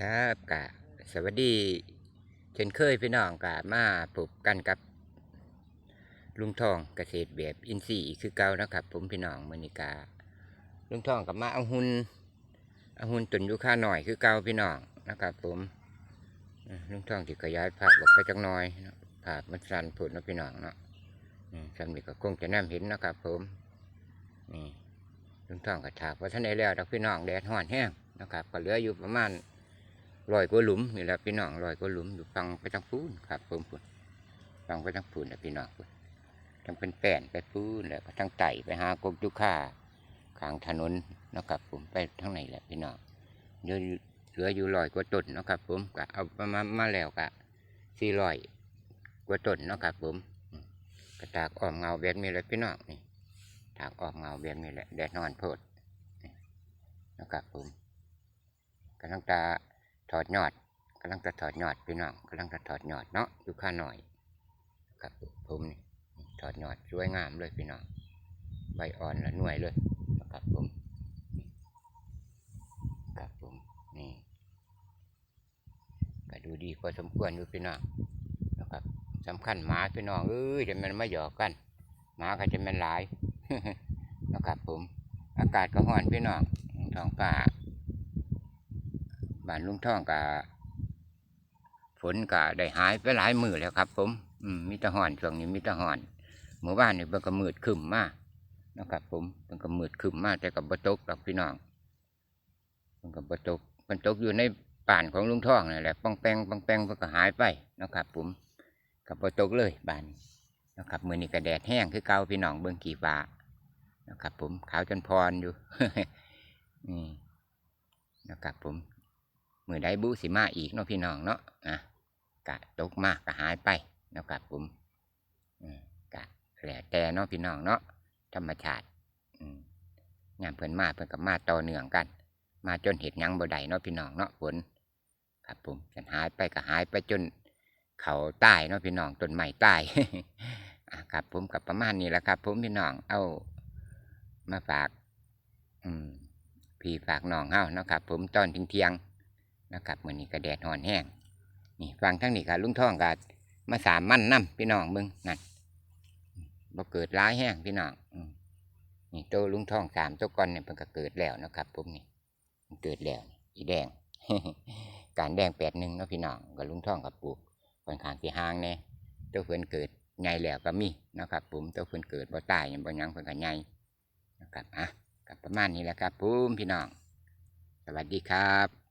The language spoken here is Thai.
ครับกะสวัสดี เช่นเคยพี่น้องกะมาพบกันกับ ลุงทองเกษตรแบบอินทรีย์คือเก่านะครับ ผมพี่น้องมอนิกาลุงทองกับมาเอาหุนเอาหุนตุนยู่ค่าหน่อยคือเก่าพี่น้องนะครับ ผมลุงทองที่ขยายภาพออกไปจักหน่อยภาพมันสั้นผุดนะพี่น้องเนาะอืมสำนีก็คงจะแนมเห็นนะครับ ผมนี่ลุงทองก็ถากว่าท่านได้แล้วดอกพี่น้องแดดห้อนแห้งนะครับก็เหลืออยู่ประมาณ ลอยกว่าหลุมนี่แหละพี่น้องลอยกว่าหลุมอยู่ฟังไปทางพูนครับผมพูนฟังไปทางพูนนะพี่น้องพูนทั้งเป็นแป้นไปพูนแล้วก็ทั้งไต่ไปหากบยุค่าข้างถนนนะครับผมไปทั้งไหนแหละพี่น้องเหลืออยู่เหลืออยู่ลอยกว่าต้นนะครับผมก็เอามามามาแล้วก็สี่ลอยกว่าต้นนะครับผมกระตากออมเงาแบบนี้แหละพี่น้องนี่ตากออมเงาแบบนี้แหละแดดนอนโพดนะครับผมกำลังตา ถอดยอดกำลังจะถอดยอดพี่น้องกำลังจะถอดยอดเนาะอยู่ข้าหน่อยครับผมนี่ถอดยอดสวยงามเลยพี่น้องใบอ่อนละหน่วยเลยนะครับผมครับผมนี่ก็ดูดีพอสมควรอยู่พี่น้องนะครับสำคัญหมาพี่น้องเอ้ยจะมันไมาหยอกกันหมาก็จะมันหลายนะครับผม อากาศก็ร้อนพี่น้องท้องฟ้า บ้านลุงท่องกะฝนกะได้หายไปหลายมือแล้วครับ ผม อืมมีแตะหอนช่วงนี้มีแตะหอนหมู่บ้านนี่เป็นกระมืดขึ้นมากนะครับ ผมเป็นกระมืดขึ้นมากแต่กับบตกดอกพี่น้องเป็นกับบตกมันตกอยู่ในป่านของลุงท่องนี่แหละปองแปงปองแปงมันก็หายไปนะครับ ผมกับบตกเลยบ้านนะครับมือนี้ก็แดดแห้งคือเก่าพี่น้องเบิ่งกี่ฟ้านะครับ ผมขาวจนพรอยู่นี่นะครับผม มือได้บุสิมาอีกเนาะพี่น้องเนาะอะกะตกมากกะหายไปเนาะครับผมกะแหล่แต่เนาะพี่น้องเนาะธรรมชาติอืมงานเพิ่นมาเพิ่นกับมาต่อเนื่องกัน มาจนเห็ดยังบ่ได้เนาะพี่น้องเนาะฝนครับผมฉันหายไปก็หายไปจนเขาใต้เนาะพี่น้องต้นไม้ใต้ครับผมกับประมาณนี้แหละครับ ผมพี่น้องเอามาฝาก อืมพี่ฝากน้องเฮาเนาะครับผมตอนเที่ยง นะครับมือนี้ก็แดดร้อนแห้งนี่ฟังทั้งนี้ก็ลุงท่องก็มาสามมั่นน้ำพี่น้องมึงนั่นบ่เกิดร้ายแห้งพี่น้องอนี่โตลุงท่องสามตัวก่อนเนี่ยเพิ่นก็เกิดแล้วนะครับผมนี่มันเกิดแล้วอีแดง การแดงแปดหนึ่งเนาะพี่น้องก็ลุงท่องกับปลูกค่อนข้างที่ห่างแน่ตัวเพิ่นเกิดใหญ่แล้วก็มีนะครับผมตัวเพิ่นเกิดบ่ตายยังบ่ยังเพิ่นก็ใหญ่นะครับอะกับประมาณนี้แหละครับผมพี่น้อง สวัสดีครับ